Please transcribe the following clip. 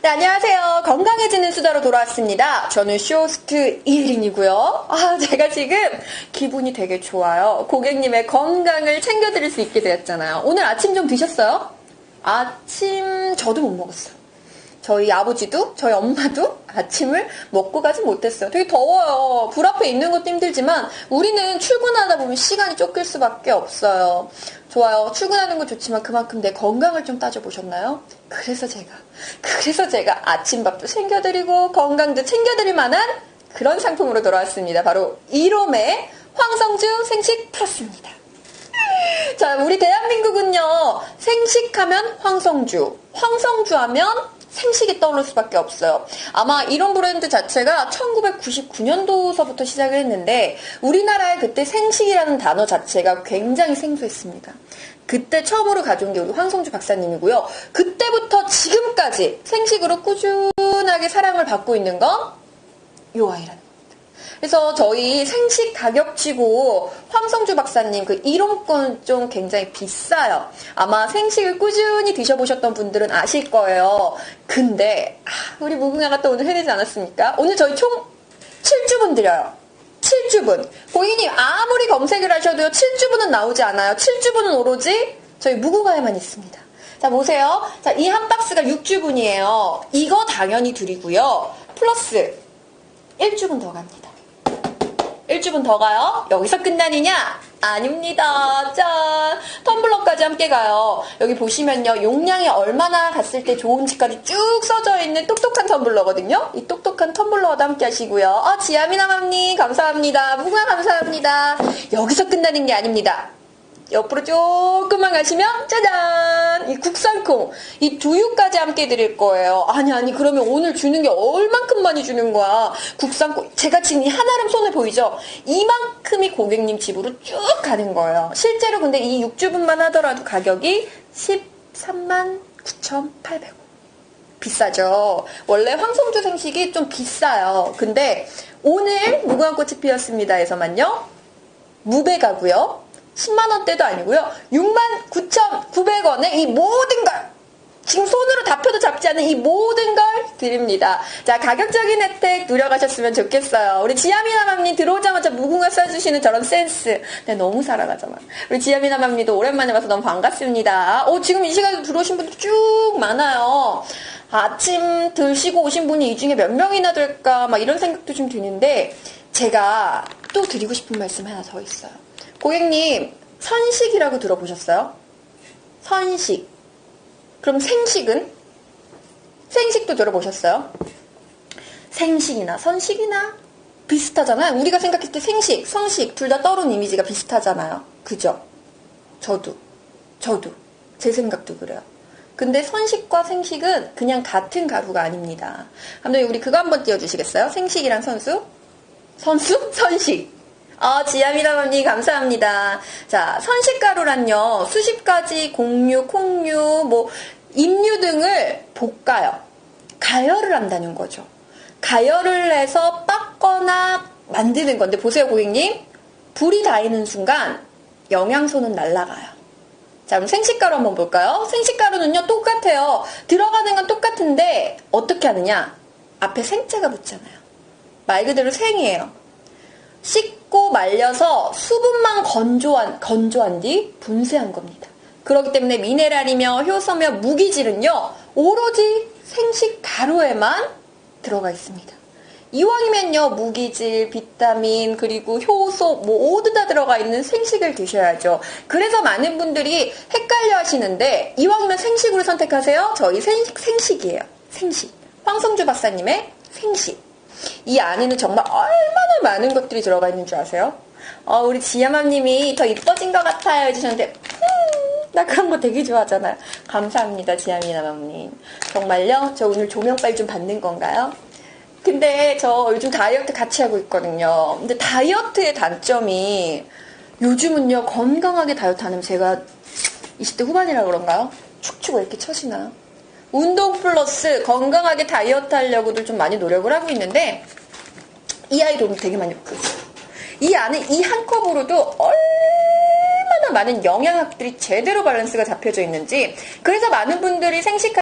네, 안녕하세요. 건강해지는 수다로 돌아왔습니다. 저는 쇼스트 1인이고요. 아, 제가 지금 기분이 되게 좋아요. 고객님의 건강을 챙겨드릴 수 있게 되었잖아요. 오늘 아침 좀 드셨어요? 아침 저도 못 먹었어요. 저희 아버지도 저희 엄마도 아침을 먹고 가지 못했어요. 되게 더워요. 불 앞에 있는 것도 힘들지만 우리는 출근하다 보면 시간이 쫓길 수밖에 없어요. 좋아요. 출근하는 건 좋지만 그만큼 내 건강을 좀 따져보셨나요? 그래서 제가 그래서 제가 아침밥도 챙겨드리고 건강도 챙겨드릴 만한 그런 상품으로 돌아왔습니다. 바로 이롬의 황성주 생식 플러스입니다. 자, 우리 대한민국은요, 생식하면 황성주, 황성주 하면 생식이 떠오를 수밖에 없어요. 아마 이런 브랜드 자체가 1999년도서부터 시작을 했는데 우리나라에 그때 생식이라는 단어 자체가 굉장히 생소했습니다. 그때 처음으로 가져온 게 우리 황성주 박사님이고요. 그때부터 지금까지 생식으로 꾸준하게 사랑을 받고 있는 건 요 아이라는 그래서 저희 생식 가격치고 황성주 박사님 그 이론권 좀 굉장히 비싸요. 아마 생식을 꾸준히 드셔보셨던 분들은 아실 거예요. 근데 아, 우리 무궁화가 또 오늘 해내지 않았습니까? 오늘 저희 총 7주분 드려요. 7주분. 고객님 아무리 검색을 하셔도요 7주분은 나오지 않아요. 7주분은 오로지 저희 무궁화에만 있습니다. 자 보세요. 자 이 한 박스가 6주분이에요. 이거 당연히 드리고요. 플러스 1주분 더 갑니다. 1주분 더 가요? 여기서 끝나느냐? 아닙니다. 짠! 텀블러까지 함께 가요. 여기 보시면요. 용량이 얼마나 갔을 때 좋은지까지 쭉 써져 있는 똑똑한 텀블러거든요. 이 똑똑한 텀블러와도 함께 하시고요. 아, 지아미나맘님 감사합니다. 무궁화 감사합니다. 여기서 끝나는 게 아닙니다. 옆으로 조금만 가시면 짜잔 이 국산콩 이 두유까지 함께 드릴 거예요 아니 아니 그러면 오늘 주는 게 얼만큼 많이 주는 거야 국산콩 제가 지금 이 한아름 손에 보이죠 이만큼이 고객님 집으로 쭉 가는 거예요 실제로 근데 이 6주분만 하더라도 가격이 13만 9,800원 비싸죠. 원래 황성주 생식이 좀 비싸요. 근데 오늘 무궁화 꽃이 피었습니다에서만요. 무배가고요. 10만 원대도 아니고요. 6만 9,900원에 이 모든 걸 지금 손으로 다 펴도 잡지 않는 이 모든 걸 드립니다. 자, 가격적인 혜택 누려가셨으면 좋겠어요. 우리 지아미나맘님 들어오자마자 무궁화 써주시는 저런 센스. 네, 너무 사랑하잖아. 우리 지아미나맘님도 오랜만에 와서 너무 반갑습니다. 오, 지금 이 시간에 들어오신 분들 쭉 많아요. 아침 드시고 오신 분이 이 중에 몇 명이나 될까, 막 이런 생각도 좀 드는데, 제가 또 드리고 싶은 말씀 하나 더 있어요. 고객님, 선식이라고 들어보셨어요? 선식. 그럼 생식은? 생식도 들어보셨어요? 생식이나 선식이나 비슷하잖아요. 우리가 생각했을 때 생식, 성식 둘 다 떠오르는 이미지가 비슷하잖아요. 그죠? 저도. 저도. 제 생각도 그래요. 근데 선식과 생식은 그냥 같은 가루가 아닙니다. 감독님, 우리 그거 한번 띄워주시겠어요? 생식이랑 선수? 선수? 선식. 아, 지아미라언니 감사합니다. 자, 선식가루란요. 수십 가지 곡류, 콩류, 뭐 임류 등을 볶아요. 가열을 한다는 거죠. 가열을 해서 빻거나 만드는 건데 보세요, 고객님. 불이 닿이는 순간 영양소는 날아가요. 자, 그럼 생식가루 한번 볼까요? 생식가루는요, 똑같아요. 들어가는 건 똑같은데 어떻게 하느냐? 앞에 생자가 붙잖아요. 말 그대로 생이에요. 씻고 말려서 수분만 건조한, 건조한 뒤 분쇄한 겁니다. 그렇기 때문에 미네랄이며 효소며 무기질은요, 오로지 생식 가루에만 들어가 있습니다. 이왕이면요, 무기질, 비타민, 그리고 효소, 뭐, 모두 다 들어가 있는 생식을 드셔야죠. 그래서 많은 분들이 헷갈려 하시는데, 이왕이면 생식으로 선택하세요. 저희 생식, 생식이에요. 생식. 황성주 박사님의 생식. 이 안에는 정말 얼마나 많은 것들이 들어가 있는 줄 아세요? 어, 우리 지야맘님이 더 이뻐진 것 같아요 해주셨는데 음, 나 그런 거 되게 좋아하잖아요. 감사합니다 지야미나맘님. 정말요? 저 오늘 조명빨 좀 받는 건가요? 근데 저 요즘 다이어트 같이 하고 있거든요. 근데 다이어트의 단점이 요즘은요 건강하게 다이어트 하면 제가 20대 후반이라 그런가요? 축축 왜 이렇게 처지나요? 운동 플러스 건강하게 다이어트 하려고도 좀 많이 노력을 하고 있는데 이 아이 도움이 되게 많이. 이 안에 이 한 컵으로도 얼마나 많은 영양학들이 제대로 밸런스가 잡혀져 있는지 그래서 많은 분들이 생식할